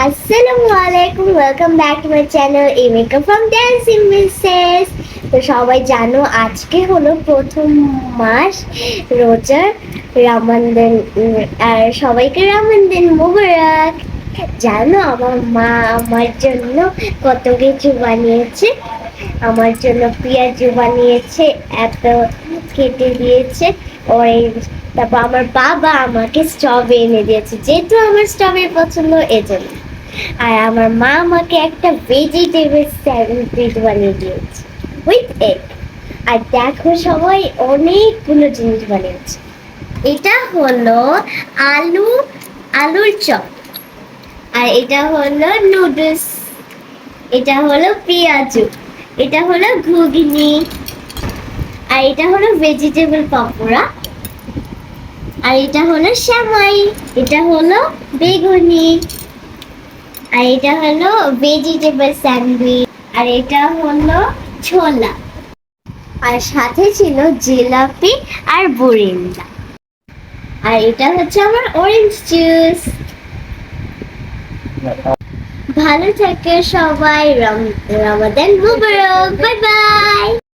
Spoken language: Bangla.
আসসালামু আলাইকুম welcome back to my channel এই মেকআপ ফ্রম ড্যান্সিং মিসেস তো সবাই জানো, আজকে হলো প্রথম মাস রোজার রামানদিন আর সবাইকে রামানদিন মুবারক। জানো, আমার মা আমার জন্য কত কিছু বানিয়েছে। আমার জন্য পেঁয়াজু বানিয়েছে, এত কেটে দিয়েছে অরেঞ্জ তারপর আমার বাবা আমাকে স্ট্রবেরি এনে দিয়েছে, যেহেতু আমার স্ট্রবেরি পছন্দ, এজন্য। আর আমার মা আমাকে একটা ভেজিটেবল স্যান্ডউইচ বানিয়ে দিয়েছে উইথ এগ আর দেখো সবাই অনেকগুলো জিনিস বানিয়েছে। এটা হলো আলু, আলুর চপ। আর এটা হলো নুডলস এটা হলো পেঁয়াজু। এটা হলো ঘুগনি। আর এটা হলো ভেজিটেবল পকোড়া। আর এটা হলো শ্যামাই এটা হলো বেগুনি। আর এটা হলো ভেজিটেবল স্যান্ডউইচ আর এটা হলো ছোলা। আর সাথে ছিল জিলাপি আর বুরিন্দা। আর এটা হচ্ছে আমার অরেঞ্জ জুস ভালো থাকে সবাই, রম- রমাদান মুবারক বাই বাই